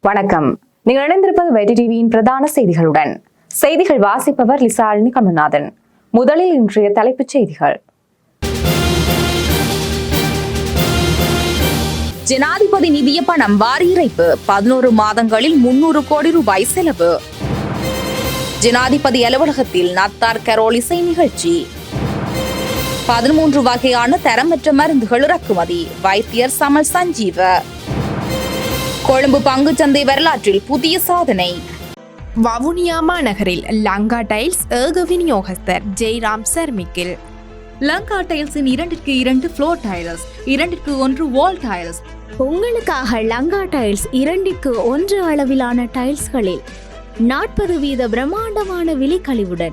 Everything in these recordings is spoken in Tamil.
வணக்கம். நீங்கள் இணைந்திருப்பது வெடி டிவியின் பிரதான செய்திகளுடன். செய்திகள் வாசிப்பவர் லிசாலினி கமல்நாதன் முதலில் இன்றைய தலைப்புச் செய்திகள். ஜனாதிபதி நிதிய பணம் வாரி இறைப்பு. பதினோரு மாதங்களில் முன்னூறு கோடி ரூபாய் செலவு. ஜனாதிபதி அலுவலகத்தில் நத்தார் கரோல் இசை நிகழ்ச்சி. பதிமூன்று வகையான தரமற்ற மருந்துகள் இறக்குமதி. வைத்தியர் சமல் சஞ்சீவ. கொழும்பு பங்குச்சந்தை வரலாற்றில் புதிய சாதனை. வவுனியா மாநகரில் லங்கா டைல்ஸ் ஏக விநியோகஸ்தர் ஜெய்ராம் சர்மிக்கில். லங்கா டைல்ஸின் இரண்டிற்கு இரண்டு ஃப்ளோர் டைல்ஸ் இரண்டிற்கு ஒன்று வால் டைல்ஸ் உங்களுக்காக லங்கா டைல்ஸ் இரண்டிற்கு ஒன்று அளவிலான டைல்ஸ்களில் நாற்பது வீத பிரம்மாண்டமான விலைக்கழிவுடன்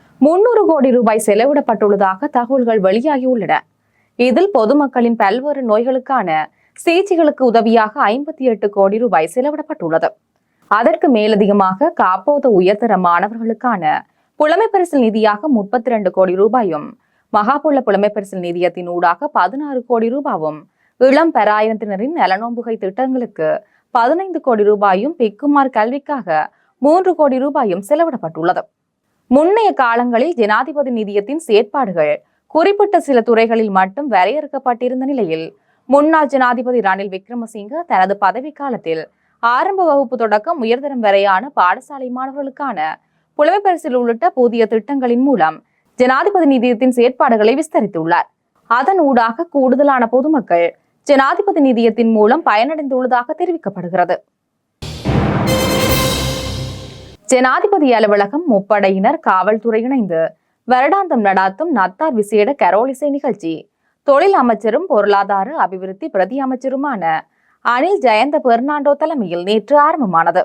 முன்னூறு கோடி ரூபாய் செலவிடப்பட்டுள்ளதாக தகவல்கள் வெளியாகியுள்ளன இதில் பொதுமக்களின் பல்வேறு நோய்களுக்கான சிகிச்சைகளுக்கு உதவியாக ஐம்பத்தி எட்டு கோடி ரூபாய் செலவிடப்பட்டுள்ளது. அதற்கு மேலதிகமாக காப்போத உயர்தர மாணவர்களுக்கான புலமை பரிசில் நிதியாக முப்பத்தி ரெண்டு கோடி ரூபாயும் மகாபுள்ள புலமை பரிசில் நிதியத்தின் ஊடாக பதினாறு கோடி ரூபாவும் இளம் பெராயிரத்தினரின் நலனோம்புகை திட்டங்களுக்கு பதினைந்து கோடி ரூபாயும் பிக்குமார் கல்விக்காக மூன்று கோடி ரூபாயும் செலவிடப்பட்டுள்ளது. முன்னைய காலங்களில் ஜனாதிபதி நிதியத்தின் செயற்பாடுகள் குறிப்பிட்ட சில துறைகளில் மட்டும் வரையறுக்கப்பட்டிருந்த நிலையில் முன்னாள் ஜனாதிபதி ரணில் விக்ரமசிங்க தனது பதவி காலத்தில் ஆரம்ப வகுப்பு தொடக்கம் உயர்தரம் வரையான பாடசாலை மாணவர்களுக்கான புலமை பரிசில் உள்ளிட்ட புதிய திட்டங்களின் மூலம் ஜனாதிபதி நிதியத்தின் செயற்பாடுகளை விஸ்தரித்துள்ளார். அதன் ஊடாக கூடுதலான பொதுமக்கள் ஜனாதிபதி நிதியத்தின் மூலம் பயனடைந்துள்ளதாக தெரிவிக்கப்படுகிறது. ஜனாதிபதி அலுவலகம் முப்படையினர் காவல்துறை இணைந்து வருடாந்தம் நடாத்தும் நத்தார் விசேட கரோலிசை நிகழ்ச்சி. தொழில் அமைச்சரும் பொருளாதார அபிவிருத்தி பிரதி அமைச்சருமான அனில் ஜெயந்த பெர்னாண்டோ தலைமையில் நேற்று ஆரம்பமானது.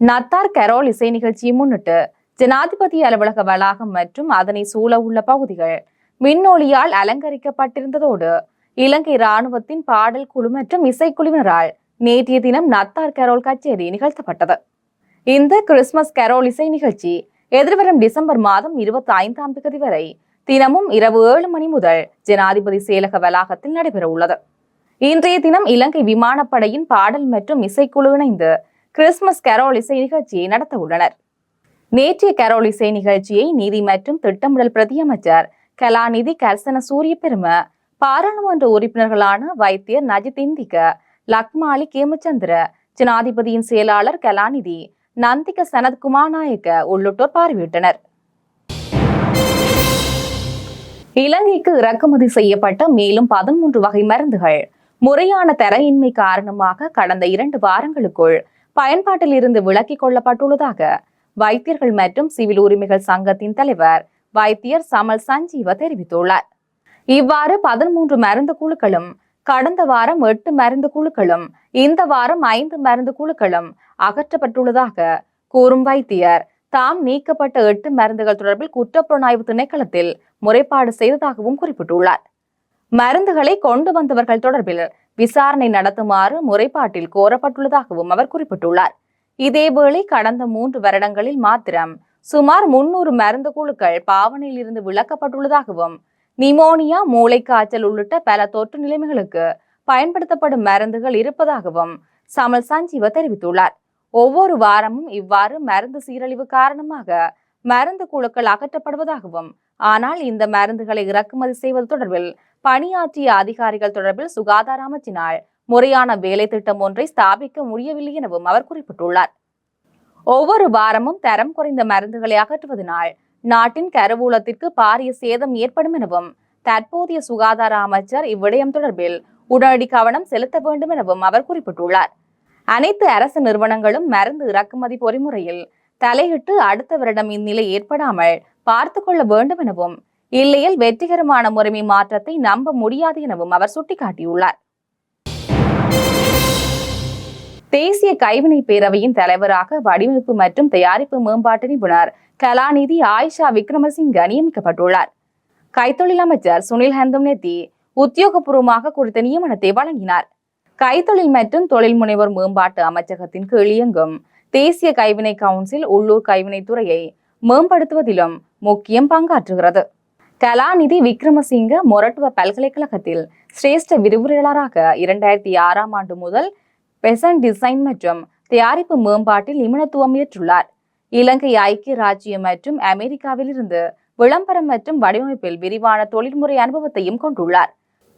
நத்தார் கரோல் இசை நிகழ்ச்சியை முன்னிட்டு ஜனாதிபதி அலுவலக வளாகம் மற்றும் அதனை சூழ உள்ள பகுதிகள் மின்னொளியால் அலங்கரிக்கப்பட்டிருந்ததோடு இலங்கை ராணுவத்தின் பாடல் குழு மற்றும் இசைக்குழுவினரால் நேற்றைய தினம் நத்தார் கரோல் கச்சேரி நிகழ்த்தப்பட்டது. இந்த கிறிஸ்துமஸ் கரோல் இசை நிகழ்ச்சி எதிர்வரும் டிசம்பர் மாதம் இருபத்தி ஐந்தாம் தேதி வரை தினமும் இரவு ஏழு மணி முதல் ஜனாதிபதி செயலக வளாகத்தில் நடைபெற உள்ளது. இன்றைய தினம் இலங்கை விமானப்படையின் பாடல் மற்றும் இசைக்குழு இணைந்து கிறிஸ்துமஸ் கரோல் இசை நிகழ்ச்சியை நடத்த உள்ளனர். நேற்றைய கரோல் இசை நிகழ்ச்சியை நீதி மற்றும் திட்டமிடல் பிரதியமைச்சர் கலாநிதி கர்சன சூரிய பெரும பாராளுமன்ற உறுப்பினர்களான வைத்தியர் நஜித் இந்திக லக்மாலி கேமச்சந்திர ஜனாதிபதியின் செயலாளர் கலாநிதி நந்திக சனத் குமார் நாயக்க உள்ளிட்டோர் பார்வையிட்டனர். இலங்கைக்கு இறக்குமதி செய்யப்பட்ட மேலும் பதிமூன்று வகை மருந்துகள் முறையான தரையின்மை காரணமாக கடந்த இரண்டு வாரங்களுக்குள் பயன்பாட்டில் இருந்து விலக்கிக் கொள்ளப்பட்டுள்ளதாக வைத்தியர்கள் மற்றும் சிவில் உரிமைகள் சங்கத்தின் தலைவர் வைத்தியர் சமல் சஞ்சீவ தெரிவித்துள்ளார். இவ்வாறு பதிமூன்று மருந்து குழுக்களும் கடந்த வாரம் எட்டு மருந்து குழுக்களும் இந்த வாரம் ஐந்து மருந்து குழுக்களும் அகற்றப்பட்டுள்ளதாக கூறும் வைத்தியர். தாம் நீக்கப்பட்ட எட்டு மருந்துகள் தொடர்பில் குற்றப்புலனாய்வு திணைக்களத்தில் முறைப்பாடு செய்ததாகவும் குறிப்பிட்டுள்ளார். மருந்துகளை கொண்டு வந்தவர்கள் தொடர்பில் விசாரணை நடத்துமாறு முறைப்பாட்டில் கோரப்பட்டுள்ளதாகவும் அவர் குறிப்பிட்டுள்ளார். இதேவேளை கடந்த மூன்று வருடங்களில் மாத்திரம் சுமார் முன்னூறு மருந்து குழுக்கள் பாவனையில் இருந்து விலக்கப்பட்டுள்ளதாகவும் நிமோனியா மூளைக்காய்ச்சல் உள்ளிட்ட பல தொற்று நிலைமைகளுக்கு பயன்படுத்தப்படும் மருந்துகள் இருப்பதாகவும் சமல் சஞ்சீவ தெரிவித்துள்ளார். ஒவ்வொரு வாரமும் இவ்வாறு மருந்து சீரழிவு காரணமாக மருந்து குழுக்கள் அகற்றப்படுவதாகவும் ஆனால் இந்த மருந்துகளை இறக்குமதி செய்வது தொடர்பில் பணியாற்றிய அதிகாரிகள் தொடர்பில் சுகாதார அமைச்சினால் முறையான வேலை திட்டம் ஒன்றை ஸ்தாபிக்க முடியவில்லை எனவும் அவர் குறிப்பிட்டுள்ளார். ஒவ்வொரு வாரமும் தரம் குறைந்த மருந்துகளை அகற்றுவதனால் நாட்டின் கருவூலத்திற்கு பாரிய சேதம் ஏற்படும் எனவும் தற்போதைய சுகாதார அமைச்சர் இவ்விடயம் தொடர்பில் உடனடி கவனம் செலுத்த வேண்டும் எனவும் அவர் குறிப்பிட்டுள்ளார். அனைத்து அரசு நிறுவனங்களும் மருந்து இறக்குமதி பொறிமுறையில் தலையிட்டு அடுத்த வருடம் இந்நிலை ஏற்படாமல் பார்த்து கொள்ள வேண்டும் எனவும் இல்லையில் வெற்றிகரமான முறைமை மாற்றத்தை நம்ப முடியாது எனவும் அவர் சுட்டிக்காட்டியுள்ளார். தேசிய கைவினை பேரவையின் தலைவராக வடிவமைப்பு மற்றும் தயாரிப்பு மேம்பாட்டு நிபுணர் கலாநிதி ஆயிஷா விக்ரமசிங்க நியமிக்கப்பட்டுள்ளார். கைத்தொழில் அமைச்சர் சுனில் ஹந்தம் நெத்தி உத்தியோகபூர்வமாக குறித்த நியமனத்தை வழங்கினார். கைத்தொழில் மற்றும் தொழில் முனைவர் மேம்பாட்டு அமைச்சகத்தின் கீழ் இயங்கும் தேசிய கைவினை கவுன்சில் உள்ளூர் கைவினைத் துறையை மேம்படுத்துவதிலும் முக்கியம் பங்காற்றுகிறது. கலாநிதி விக்ரமசிங்க மொரட்டுவ பல்கலைக்கழகத்தில் சிரேஷ்ட விரிவுரையாளராக இரண்டாயிரத்தி ஆறாம் ஆண்டு முதல் பெசன் டிசைன் மற்றும் தயாரிப்பு மேம்பாட்டில் நிபுணத்துவம் ஏற்றுள்ளார். இலங்கை ஐக்கிய ராஜ்யம் மற்றும் அமெரிக்காவிலிருந்து விளம்பரம் மற்றும் வடிவமைப்பில் விரிவான தொழில்முறை அனுபவத்தையும் கொண்டுள்ளார்.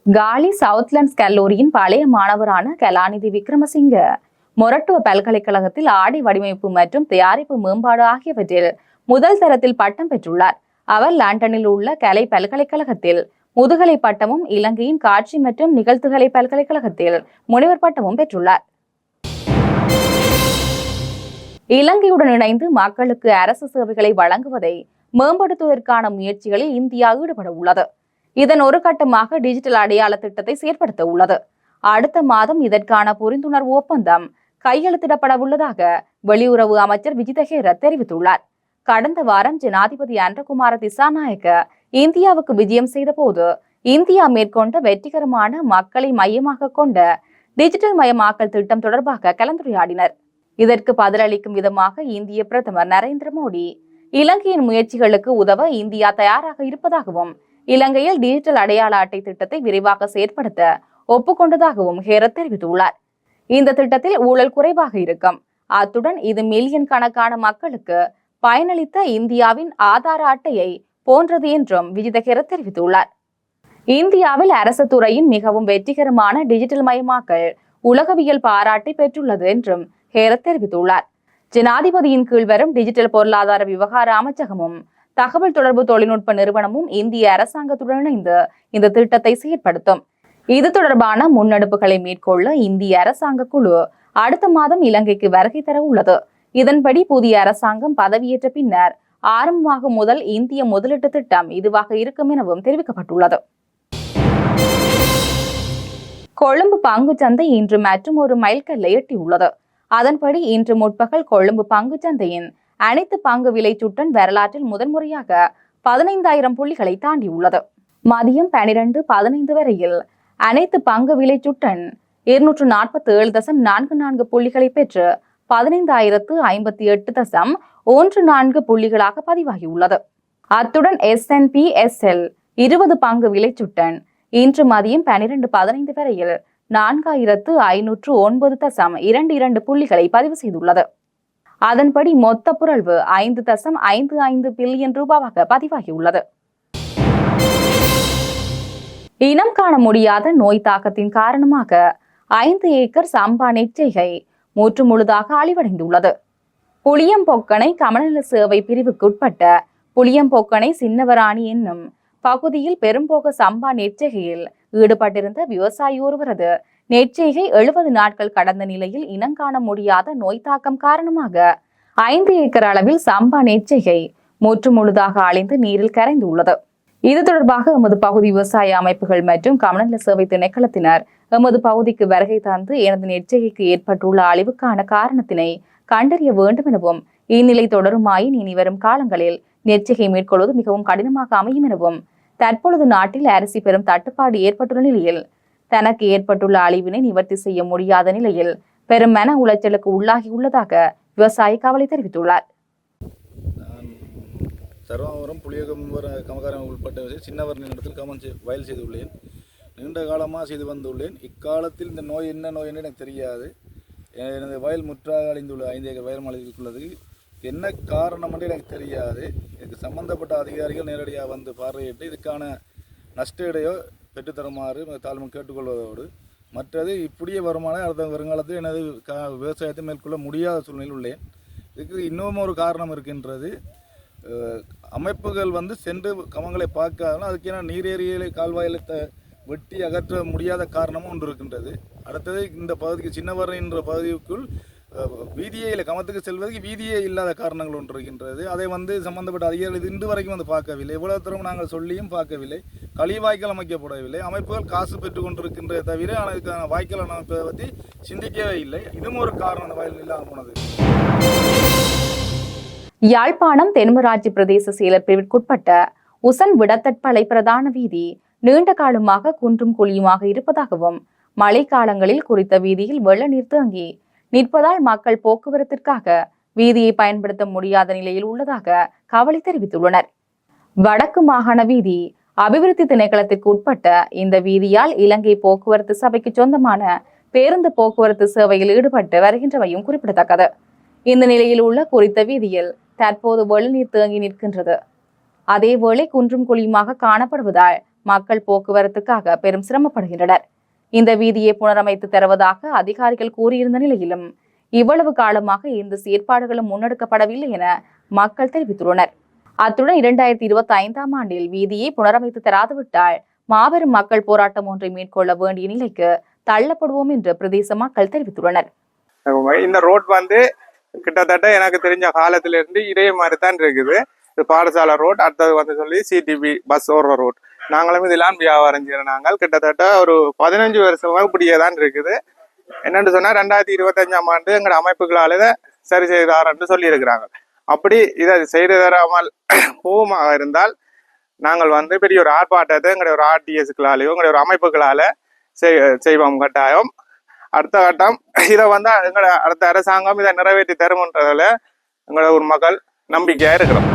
காலி சவுத்லண்ட்ஸ் கல்லூரியின் பழைய மாணவரான கலாநிதி விக்ரமசிங்க மொரட்டுவ பல்கலைக்கழகத்தில் ஆடை வடிவமைப்பு மற்றும் தயாரிப்பு மேம்பாடு ஆகியவற்றில் முதல் தரத்தில் பட்டம் பெற்றுள்ளார். அவர் லண்டனில் உள்ள கலை பல்கலைக்கழகத்தில் முதுகலை பட்டமும் இலங்கையின் காட்சி மற்றும் நிகழ்த்துகலை பல்கலைக்கழகத்தில் முனைவர் பட்டமும் பெற்றுள்ளார். இலங்கையுடன் இணைந்து மக்களுக்கு அரசு சேவைகளை வழங்குவதை மேம்படுத்துவதற்கான முயற்சிகளில் இந்தியா ஈடுபட உள்ளது இதன் ஒரு கட்டமாக டிஜிட்டல் அடையாள திட்டத்தை செயற்படுத்த உள்ளது. அடுத்த மாதம் இதற்கான புரிந்துணர்வு ஒப்பந்தம் கையெழுத்திடப்பட உள்ளதாக வெளியுறவு அமைச்சர் விஜித ஹேரத் தெரிவித்துள்ளார். கடந்த வாரம் ஜனாதிபதி அன்றகுமார திசாநாயக்க இந்தியாவுக்கு விஜயம் செய்தபோது இந்தியா மேற்கொண்ட வெற்றிகரமான மக்களை மையமாக கொண்ட டிஜிட்டல் மயமாக்கல் திட்டம் தொடர்பாக கலந்துரையாடினர். இதற்கு பதிலளிக்கும் விதமாக இந்திய பிரதமர் நரேந்திர மோடி இலங்கையின் முயற்சிகளுக்கு உதவ இந்தியா தயாராக இருப்பதாகவும் இலங்கையில் டிஜிட்டல் அடையாள அட்டை திட்டத்தை விரைவாக செயற்படுத்த ஒப்புக்கொண்டதாகவும் ஹேரத் தெரிவித்துள்ளார். இந்த திட்டத்தில் ஊழல் குறைவாக இருக்கும். அத்துடன் இது மில்லியன் கணக்கான மக்களுக்கு பயனளித்த இந்தியாவின் ஆதார அட்டையை போன்றது என்றும் விஜித ஹேரத் தெரிவித்துள்ளார். இந்தியாவில் அரசு துறையின் மிகவும் வெற்றிகரமான டிஜிட்டல் மயமாக்கல் உலகவியல் பாராட்டை பெற்றுள்ளது என்றும் ஹேரத் தெரிவித்துள்ளார். ஜனாதிபதியின் கீழ் வரும் டிஜிட்டல் பொருளாதார விவகார அமைச்சகமும் தகவல் தொடர்பு தொழில்நுட்ப நிறுவனமும் இந்திய அரசாங்கத்துடன் இணைந்து இந்த திட்டத்தை செயற்படுத்தும். இது தொடர்பான முன்னெடுப்புகளை மேற்கொள்ள இந்திய அரசாங்க குழு அடுத்த மாதம் இலங்கைக்கு வருகை தர உள்ளது. இதன்படி புதிய அரசாங்கம் பதவியேற்ற பின்னர் ஆரம்பமாகும் முதல் இந்திய முதலீட்டு திட்டம் இதுவாக இருக்கும் எனவும் தெரிவிக்கப்பட்டுள்ளது. கொழும்பு பங்கு சந்தை இன்று மற்றும் ஒரு மைல்கல்லை எட்டியுள்ளது. அதன்படி இன்று முற்பகல் கொழும்பு பங்கு சந்தையின் அனைத்து பங்கு விலை சுட்டன் வரலாற்றில் முதன்முறையாக பதினைந்தாயிரம் புள்ளிகளை தாண்டியுள்ளது. மதியம் பனிரெண்டு பதினைந்து வரையில் அனைத்து பங்கு விலை சுட்டன் இருநூற்று நாற்பத்தி ஏழு தசம் நான்கு நான்கு புள்ளிகளை பெற்று பதினைந்தாயிரத்து ஐம்பத்தி எட்டு தசம் ஒன்று நான்கு புள்ளிகளாக பதிவாகியுள்ளது. அத்துடன் எஸ்என்பி எஸ்எல் இருபது பங்கு விலை சுட்டன் இன்று மதியம் பனிரெண்டு பதினைந்து வரையில் நான்காயிரத்து ஐநூற்று ஒன்பது தசம் இரண்டு இரண்டு புள்ளிகளை பதிவு செய்துள்ளது. அதன்படி மொத்த புரள்வு ஐந்து தசம் ஐந்து ஐந்து பில்லியன் ரூபாவாக பதிவாகியுள்ளது. இனம் காண முடியாத நோய் தாக்கத்தின் காரணமாக ஐந்து ஏக்கர் சம்பா நெற்செய்கை முற்று முழுதாக அழிவடைந்துள்ளது. புளியம்பொக்கனை கமநல சேவை பிரிவுக்குட்பட்ட புளியம்பொக்கனை சின்னவராணி என்னும் பகுதியில் பெரும்போக சம்பா நெற்செய்கையில் ஈடுபட்டிருந்த விவசாயி ஒருவரது நெற்செய்கை எழுபது நாட்கள் கடந்த நிலையில் இனங்காண முடியாத நோய் தாக்கம் காரணமாக ஐந்து ஏக்கர் அளவில் சம்பா நெற்செய்கை முற்று முழுதாக அழிந்து நீரில் கரைந்துள்ளது இது தொடர்பாக எமது பகுதி விவசாய அமைப்புகள் மற்றும் கமநல சேவை திணைக்களத்தினர் எமது பகுதிக்கு வருகை தந்து எனது நெற்செய்கைக்கு ஏற்பட்டுள்ள அழிவுக்கான காரணத்தினை கண்டறிய வேண்டும் எனவும் இந்நிலை தொடருமாயின் இனி வரும் காலங்களில் நெற்செய்கை மேற்கொள்வது மிகவும் கடினமாக அமையும் எனவும் தற்பொழுது நாட்டில் அரிசி பெரும் தட்டுப்பாடு ஏற்பட்டுள்ள நிலையில் தனக்கு ஏற்பட்டுள்ள அழிவினை நிவர்த்தி செய்ய முடியாத நிலையில் பெரும் மன உளைச்சலுக்கு உள்ளாகியுள்ளதாக விவசாயி கவலை தெரிவித்துள்ளார். சர்வாபுரம் புளியகம்பர கமகாரம் உட்பட்ட சின்னவர் இடத்தில் கமன் செய்- வயல் செய்துள்ளேன். நீண்ட காலமாக செய்து வந்துள்ளேன். இக்காலத்தில் இந்த நோய் என்ன நோய் என்று எனக்கு தெரியாது. எனது வயல் முற்றாக அழிந்துள்ள ஐந்து ஏக்கர் வயல் அழிந்துள்ளது என்ன காரணம் என்று எனக்கு தெரியாது. இதுக்கு சம்பந்தப்பட்ட அதிகாரிகள் நேரடியாக வந்து பார்வையிட்டு இதுக்கான நஷ்டஈடையோ பெற்றுத்தருமாறு தாழ்மை கேட்டுக்கொள்வதோடு. மற்றது இப்படியே வருமானம் அடுத்த வருங்காலத்தில் எனது க விவசாயத்தை மேற்கொள்ள முடியாத சூழ்நிலையில் உள்ளேன். இதுக்கு இன்னும் ஒரு காரணம் இருக்கின்றது. அமைப்புகள் வந்து சென்று கமங்களை பார்க்காதனால் அதுக்கென நீரேறியலை கால்வாயில் த வெட்டி அகற்ற முடியாத காரணமும் ஒன்று இருக்கின்றது. அடுத்தது இந்த பகுதிக்கு சின்னவரன் என்ற பகுதிக்குள் வீதியே இல்லை கமத்துக்கு செல்வதற்கு வீதியே இல்லாத காரணங்கள் ஒன்று இருக்கின்றது. அதை வந்து சம்பந்தப்பட்ட அதிகாரிகள் இன்று வரைக்கும் வந்து பார்க்கவில்லை. இவ்வளவு தூரம் நாங்கள் சொல்லியும் பார்க்கவில்லை. கழிவாய்க்கால் அமைக்கப்படவில்லை. அமைப்புகள் காசு பெற்று கொண்டிருக்கின்றதை தவிர ஆனால் இதுக்கான வாய்க்கால் அமைப்பதை பற்றி சிந்திக்கவே இல்லை. இதுவும் ஒரு காரணம். அந்த வாயில் இல்லாமல் போனது. யாழ்ப்பாணம் தென்மராட்சி பிரதேச செயலர் பிரிவிற்குட்பட்ட உசன் விடத்தட்பளை பிரதான வீதி நீண்ட காலமாக குன்றும் குழியுமாக இருப்பதாகவும் மழைக்காலங்களில் குறித்த வீதியில் வெள்ள நீர் தேங்கி நிற்பதால் மக்கள் போக்குவரத்திற்காக வீதியை பயன்படுத்த முடியாத நிலையில் உள்ளதாக கவலை தெரிவித்துள்ளனர். வடக்கு மாகாண வீதி அபிவிருத்தி திணைக்களத்திற்கு உட்பட்ட இந்த வீதியால் இலங்கை போக்குவரத்து சபைக்கு சொந்தமான பேருந்து போக்குவரத்து சேவையில் ஈடுபட்டு வருகின்றவையும் குறிப்பிடத்தக்கது. இந்த நிலையில் உள்ள குறித்த வீதியில் தற்போது வெள்ளநீர் தேங்கி நிற்கின்றது. அதேவேளை குன்றும் குழியுமாக காணப்படுவதால் மக்கள் போக்குவரத்துக்காக பெரும் சிரமப்படுகின்றனர். இந்த வீதியை புனரமைத்து தருவதாக அதிகாரிகள் கூறியிருந்த நிலையிலும் இவ்வளவு காலமாக இந்த செயற்பாடுகளும் முன்னெடுக்கப்படவில்லை என மக்கள் தெரிவித்துள்ளனர். அத்துடன் இரண்டாயிரத்தி இருபத்தி ஐந்தாம் ஆண்டில் வீதியை புனரமைத்து தராதுவிட்டால் மாபெரும் மக்கள் போராட்டம் ஒன்றை மேற்கொள்ள வேண்டிய நிலைக்கு தள்ளப்படுவோம் என்று பிரதேச மக்கள் தெரிவித்துள்ளனர். இந்த ரோட் வந்து கிட்டத்தட்ட எனக்கு தெரிஞ்ச காலத்துல இருந்து இதே மாதிரி தான் இருக்குது. இது பாடசாலை ரோட் அடுத்தது வந்து சொல்லி சிடிபி பஸ் ஓடுற ரோட். நாங்களும் இதெல்லாம் வியாபாரம் செய்யற நாங்கள். கிட்டத்தட்ட ஒரு பதினஞ்சு வருஷமாக இப்படியே தான் இருக்குது. என்னென்னு சொன்னால் ரெண்டாயிரத்தி இருபத்தஞ்சாம் ஆண்டு எங்களோட அமைப்புகளால இதை சரி செய்தார்ன்னு சொல்லியிருக்கிறாங்க. அப்படி இதை செய்து தராமல் போகுமாக இருந்தால் நாங்கள் வந்து பெரிய ஒரு ஆர்ப்பாட்டத்தை எங்களுடைய ஒரு ஆர்டிஎஸ்களாலேயோ எங்களுடைய ஒரு அமைப்புகளால் செய் செய்வோம் கட்டாயம். அடுத்த கட்டம் இதை வந்து எங்களோட அடுத்த அரசாங்கம் இதை நிறைவேற்றி தருமன்றதில் எங்களோட ஒரு மக்கள் நம்பிக்கையாக இருக்கிறோம்.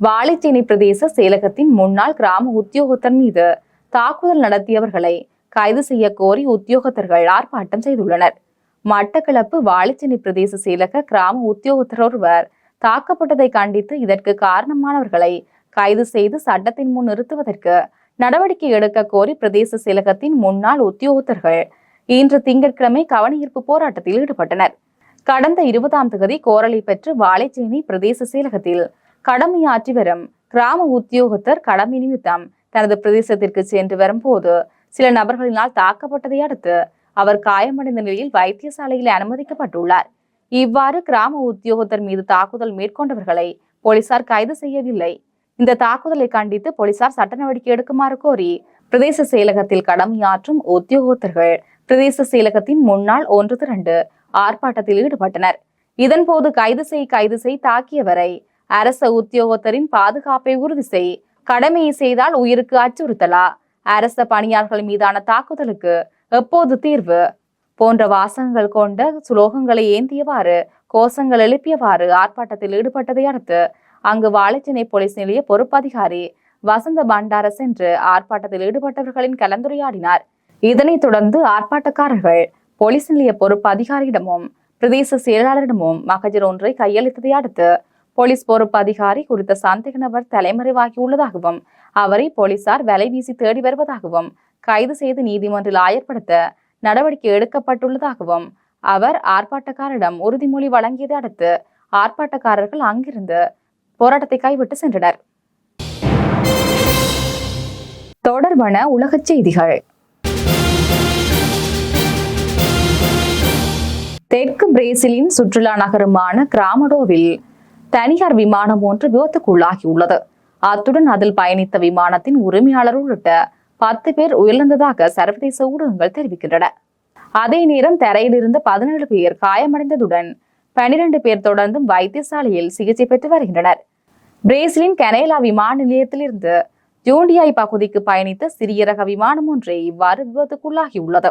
வாழைத்தீனி பிரதேச செயலகத்தின் முன்னாள் கிராம உத்தியோகத்தர் மீது தாக்குதல் நடத்தியவர்களை கைது செய்ய கோரி உத்தியோகத்தர்கள் ஆர்ப்பாட்டம் செய்துள்ளனர். மட்டக்களப்பு வாழைச்சேனை பிரதேச செயலக கிராம உத்தியோகத்தர் ஒருவர் தாக்கப்பட்டதை கண்டித்து இதற்கு காரணமானவர்களை கைது செய்து சட்டத்தின் முன் நிறுத்துவதற்கு நடவடிக்கை எடுக்க கோரி பிரதேச செயலகத்தின் முன்னாள் உத்தியோகத்தர்கள் இன்று திங்கட்கிழமை கவனஈர்ப்பு போராட்டத்தில் ஈடுபட்டனர். கடந்த இருபதாம் தேதி கோரலை பெற்று வாழைச்சேனை பிரதேச செயலகத்தில் கடமையாற்றி வரும் கிராம உத்தியோகத்தர் கடமை நிமித்தம் தனது பிரதேசத்திற்கு சென்று வரும்போது சில நபர்களினால் தாக்கப்பட்டதை அடுத்து அவர் காயமடைந்த நிலையில் வைத்தியசாலையில் அனுமதிக்கப்பட்டுள்ளார். இவ்வாறு கிராம உத்தியோகத்தர் மீது தாக்குதல் மேற்கொண்டவர்களை போலீசார் கைது செய்யவில்லை. இந்த தாக்குதலை கண்டித்து போலீசார் சட்ட நடவடிக்கை எடுக்குமாறு கோரி பிரதேச செயலகத்தில் கடமையாற்றும் உத்தியோகத்தர்கள் பிரதேச செயலகத்தின் முன்னாள் ஒன்று திரண்டு ஆர்ப்பாட்டத்தில் ஈடுபட்டனர். இதன்போது கைது செய் கைது செய் தாக்கியவரை அரச உத்தியோகத்தரின் பாதுகாப்பை உறுதி செய். கடமையை செய்தால் உயிருக்கு அச்சுறுத்தலா. அரச பணியாளர்கள் மீதான தாக்குதலுக்கு எப்போது தீர்வு? போன்ற வாசகங்கள் கொண்ட சுலோகங்களை ஏந்தியவாறு கோஷங்கள் எழுப்பியவாறு ஆர்ப்பாட்டத்தில் ஈடுபட்டதை அடுத்து அங்கு வாழைச்சினை போலீஸ் நிலைய பொறுப்பதிகாரி வசந்த பண்டார சென்று ஆர்ப்பாட்டத்தில் ஈடுபட்டவர்களின் கலந்துரையாடினார். இதனைத் தொடர்ந்து ஆர்ப்பாட்டக்காரர்கள் போலீஸ் நிலைய பொறுப்பு அதிகாரியிடமும் பிரதேச செயலாளரிடமும் மகஜர் ஒன்றை கையளித்ததை அடுத்து போலீஸ் பொறுப்பு அதிகாரி குறித்த சந்தேக நபர் தலைமறைவாகியுள்ளதாகவும் அவரை போலீசார் வலை வீசி தேடி வருவதாகவும் கைது செய்து நீதிமன்றில் ஆயர்படுத்த நடவடிக்கை எடுக்கப்பட்டுள்ளதாகவும் அவர் ஆர்ப்பாட்டக்காரரிடம் உறுதிமொழி வழங்கியதை அடுத்து ஆர்ப்பாட்டக்காரர்கள் அங்கிருந்து போராட்டத்தை கைவிட்டு சென்றனர். தொடர்பான உலகச் செய்திகள். தெற்கு பிரேசிலின் சுற்றுலா நகரமான கிராமடோவில் தனியார் விமானம் ஒன்று விபத்துக்குள்ளாகியுள்ளது. அத்துடன் அதில் பயணித்த விமானத்தின் உரிமையாளர் உள்ளிட்ட பத்து பேர் உயிரிழந்ததாக சர்வதேச ஊடகங்கள் தெரிவிக்கின்றன. அதே நேரம் தரையில் பதினேழு பேர் காயமடைந்ததுடன் பனிரெண்டு பேர் தொடர்ந்தும் வைத்தியசாலையில் சிகிச்சை பெற்று வருகின்றனர். பிரேசிலின் கனேலா விமான நிலையத்திலிருந்து ஜூண்டியாய் பகுதிக்கு பயணித்த சிறிய ரக விமானம் ஒன்றே இவ்வாறு விபத்துக்குள்ளாகியுள்ளது.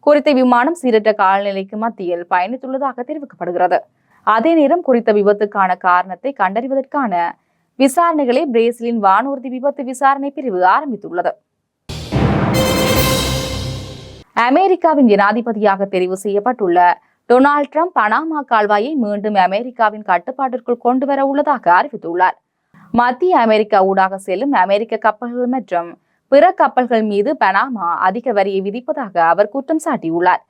குறித்த விமானம் சீரற்ற காலநிலைக்கு மத்தியில் பயணித்துள்ளதாக தெரிவிக்கப்படுகிறது. அதே நேரம் குறித்த விபத்துக்கான காரணத்தை கண்டறிவதற்கான விசாரணைகளை பிரேசிலின் வானூர்தி விபத்து விசாரணை பிரிவு ஆரம்பித்துள்ளது. அமெரிக்காவின் ஜனாதிபதியாக தெரிவு செய்யப்பட்டுள்ள டொனால்ட் ட்ரம்ப் பனாமா கால்வாயை மீண்டும் அமெரிக்காவின் கட்டுப்பாட்டிற்குள் கொண்டு வர உள்ளதாக அறிவித்துள்ளார். மத்திய அமெரிக்கா ஊடாக செல்லும் அமெரிக்க கப்பல்கள் மற்றும் பிற கப்பல்கள் மீது பனாமா அதிக வரியை விதிப்பதாக அவர் குற்றம் சாட்டியுள்ளார்.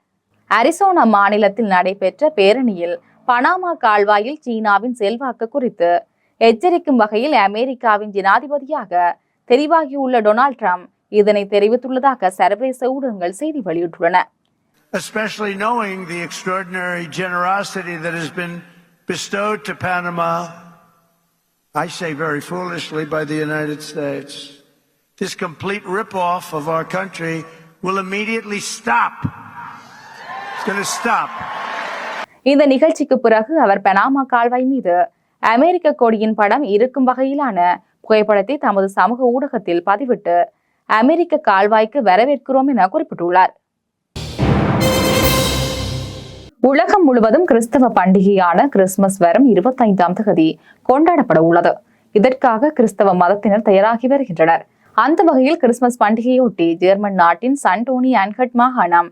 அரிசோனா மாநிலத்தில் நடைபெற்ற பேரணியில் பனாமா கால்வாயில் சீனாவின் செல்வாக்கு குறித்து எச்சரிக்கும் வகையில் அமெரிக்காவின் ஜனாதிபதியாக தெரிவாகியுள்ள டொனால்ட் ட்ரம்ப் இதனை தெரிவித்துள்ளதாக சர்வதேச ஊடகங்கள் செய்தி வெளியிட்டுள்ளன especially knowing the extraordinary generosity that has been bestowed to Panama, I say very foolishly, by the United States. This complete ripoff of our country will immediately stop. It's going to stop. இந்த நிகழ்ச்சிக்கு பிறகு அவர் பனாமா கால்வாய் மீது அமெரிக்க கொடியின் படம் இருக்கும் வகையிலான புகைப்படத்தை தமது சமூக ஊடகத்தில் பதிவிட்டு அமெரிக்க கால்வாய்க்கு வரவேற்கிறோம் என குறிப்பிட்டுள்ளார். உலகம் முழுவதும் கிறிஸ்தவ பண்டிகையான கிறிஸ்துமஸ் வரும் இருபத்தைந்தாம் தேதி கொண்டாடப்பட உள்ளது. இதற்காக கிறிஸ்தவ மதத்தினர் தயாராகி வருகின்றனர். அந்த வகையில் கிறிஸ்துமஸ் பண்டிகையொட்டி ஜெர்மன் நாட்டின் சன்டோனி அன்ஹட் மாகாணம்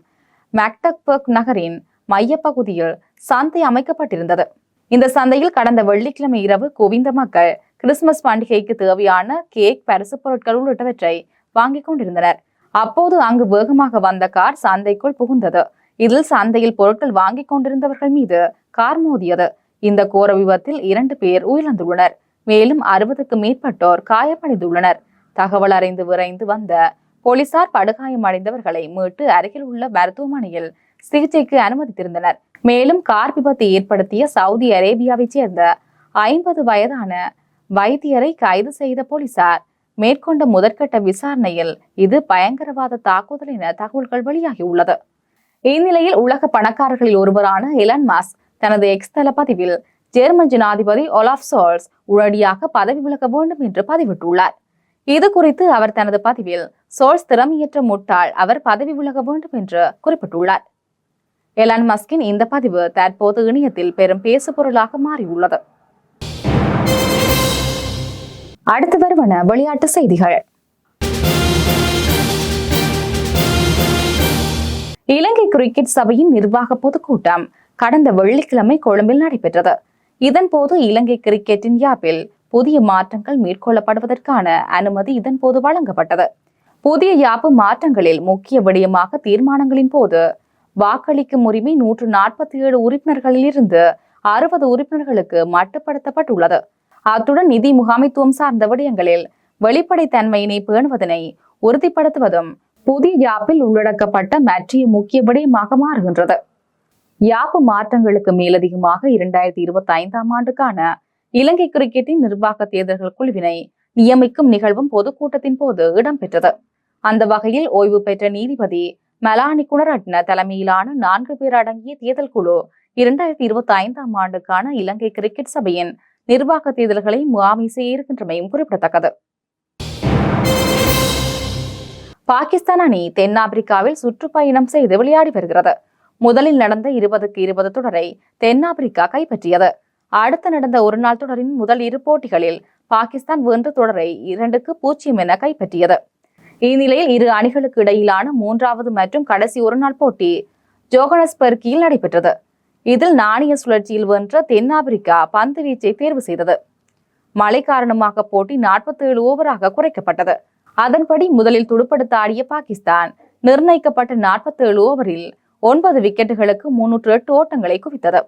மேக்டக்பர்க் நகரின் மையப்பகுதியில் சந்தை அமைக்கப்பட்டிருந்தது. இந்த சந்தையில் கடந்த வெள்ளிக்கிழமை இரவு குவிந்த மக்கள் கிறிஸ்துமஸ் பண்டிகைக்கு தேவையான கேக் பரிசு பொருட்கள் உள்ளிட்டவற்றை வாங்கிக் கொண்டிருந்தனர். அப்போது அங்கு வேகமாக வந்த கார் சந்தைக்குள் புகுந்தது. இதில் சந்தையில் பொருட்கள் வாங்கிக் கொண்டிருந்தவர்கள் மீது கார் மோதியது. இந்த கோர விபத்தில் இரண்டு பேர் உயிரிழந்துள்ளனர். மேலும் அறுபதுக்கு மேற்பட்டோர் காயமடைந்துள்ளனர். தகவல் அறிந்து விரைந்து வந்த போலீசார் படுகாயமடைந்தவர்களை மீட்டு அருகில் உள்ள மருத்துவமனையில் சிகிச்சைக்கு அனுமதித்திருந்தனர். மேலும் கார் விபத்தை ஏற்படுத்திய சவுதி அரேபியாவைச் சேர்ந்த ஐம்பது வயதான வைத்தியரை கைது செய்த போலீசார் மேற்கொண்ட முதற்கட்ட விசாரணையில் இது பயங்கரவாத தாக்குதல் என தகவல்கள் வெளியாகியுள்ளது இந்நிலையில் உலக பணக்காரர்களில் ஒருவரான எலன் மாஸ் தனது எக்ஸ் தள பதிவில் ஜெர்மன் ஜனாதிபதி ஒலாஃப் சோல்ஸ் உடனடியாக பதவி விலக வேண்டும் என்று பதிவிட்டுள்ளார். இது குறித்து அவர் தனது பதிவில் சோல்ஸ் திறமையற்ற முட்டாள் அவர் பதவி விலக வேண்டும் என்று குறிப்பிட்டுள்ளார். எலான் மஸ்கின் இந்த பதிவு தற்போது இணையத்தில் பெரும் பேசுபொருளாக மாறியுள்ளது. அடுத்து வருவன விளையாட்டு செய்திகள். இலங்கை கிரிக்கெட் சபையின் நிர்வாக பொதுக்கூட்டம் கடந்த வெள்ளிக்கிழமை கொழும்பில் நடைபெற்றது. இதன்போது இலங்கை கிரிக்கெட்டின் யாப்பில் புதிய மாற்றங்கள் மேற்கொள்ளப்படுவதற்கான அனுமதி இதன்போது வழங்கப்பட்டது. புதிய யாப்பு மாற்றங்களில் முக்கிய விடயமாக தீர்மானங்களின் போது வாக்களிக்கும் உரிமை நூற்று நாற்பத்தி ஏழு உறுப்பினர்களிலிருந்து அறுபது உறுப்பினர்களுக்கு மட்டுப்படுத்தப்பட்டுள்ளது. அத்துடன் நிதி முகாமைத்துவம் சார்ந்த விடயங்களில் வெளிப்படைத்தன்மையினை பேணுவதனை உறுதிப்படுத்துவதும் புதிய யாப்பில் உள்ளடக்கப்பட்ட மற்றிய முக்கிய விடயமாக மாறுகின்றது. யாப்பு மாற்றங்களுக்கு மேலதிகமாக இரண்டாயிரத்தி இருபத்தி ஐந்தாம் ஆண்டுக்கான இலங்கை கிரிக்கெட்டின் நிர்வாக தேர்தல்கள் குழுவினை நியமிக்கும் நிகழ்வும் பொதுக்கூட்டத்தின் போது இடம்பெற்றது. அந்த வகையில் ஓய்வு பெற்ற நீதிபதி மலானி குணரட்ன தலைமையிலான நான்கு பேர் அடங்கிய தேர்தல் குழு இரண்டாயிரத்தி இருபத்தி ஐந்தாம் ஆண்டுக்கான இலங்கை கிரிக்கெட் சபையின் நிர்வாக தேர்தல்களை முகாமை செய்ய இருக்கின்றமையும் குறிப்பிடத்தக்கது. பாகிஸ்தான் அணி தென்னாப்பிரிக்காவில் சுற்றுப்பயணம் செய்து விளையாடி வருகிறது. முதலில் நடந்த இருபதுக்கு இருபது தொடரை தென்னாப்பிரிக்கா கைப்பற்றியது. அடுத்து நடந்த ஒருநாள் தொடரின் முதல் இரு போட்டிகளில் பாகிஸ்தான் வென்று தொடரை இரண்டுக்கு பூஜ்ஜியம் என கைப்பற்றியது. இந்நிலையில் இரு அணிகளுக்கு இடையிலான மூன்றாவது மற்றும் கடைசி ஒருநாள் போட்டி ஜோகனஸ்பர்கியில் நடைபெற்றது இதில் நாணய சுழற்சியில் வென்ற தென்னாப்பிரிக்கா பந்து வீச்சை தேர்வு செய்தது மழை காரணமாக போட்டி 47 ஓவராக குறைக்கப்பட்டது அதன்படி முதலில் துடுப்படுத்த ஆடிய பாகிஸ்தான் நிர்ணயிக்கப்பட்ட 47 ஓவரில் ஒன்பது விக்கெட்டுகளுக்கு முன்னூற்று எட்டு ஓட்டங்களை குவித்தது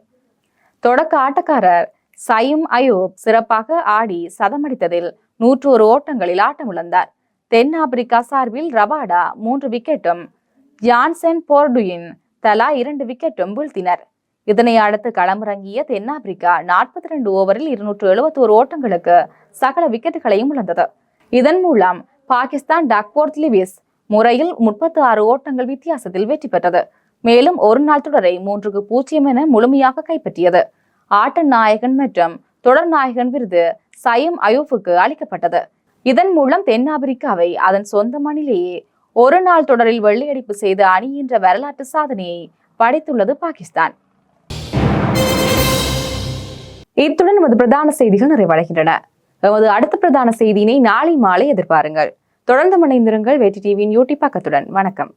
தொடக்க ஆட்டக்காரர் சயிம் அயூப் சிறப்பாக ஆடி சதமடித்ததில் நூற்று ஒரு ஓட்டங்களில் ஆட்டமிழந்தார் தென்னாப்பிரிக்கா சார்பில் ரபாடா மூன்று விக்கெட்டும் ஜான்சன் போர்டுயின் தலா இரண்டு விக்கெட்டும் வீழ்த்தினர். இதனை அடுத்து களமிறங்கிய தென்னாப்பிரிக்கா நாற்பத்தி ரெண்டு ஓவரில் இருநூற்று எழுபத்தோரு ஓட்டங்களுக்கு சகல விக்கெட்டுகளையும் இழந்தது. இதன் மூலம் பாகிஸ்தான் டாக்போர்த் லிவிஸ் முறையில் முப்பத்தி ஆறு ஓட்டங்கள் வித்தியாசத்தில் வெற்றி பெற்றது. மேலும் ஒரு நாள் தொடரை மூன்றுக்கு பூஜ்ஜியம் என முழுமையாக கைப்பற்றியது. ஆட்ட நாயகன் மற்றும் தொடர் நாயகன் விருது சயம் அயூஃபுக்கு அளிக்கப்பட்டது. இதன் மூலம் தென்னாப்பிரிக்காவை அதன் சொந்த மண்ணிலேயே ஒரு நாள் தொடரில் வெள்ளையடிப்பு செய்து அணிகின்ற வரலாற்று சாதனையை படைத்துள்ளது பாகிஸ்தான். இத்துடன் நமது பிரதான செய்திகள் நிறைவடைகின்றன. எமது அடுத்த பிரதான செய்தியினை நாளை மாலை எதிர்பாருங்கள். தொடர்ந்து மனைந்திருங்கள் வெற்றி டிவியின் யூடியூப் பக்கத்துடன். வணக்கம்.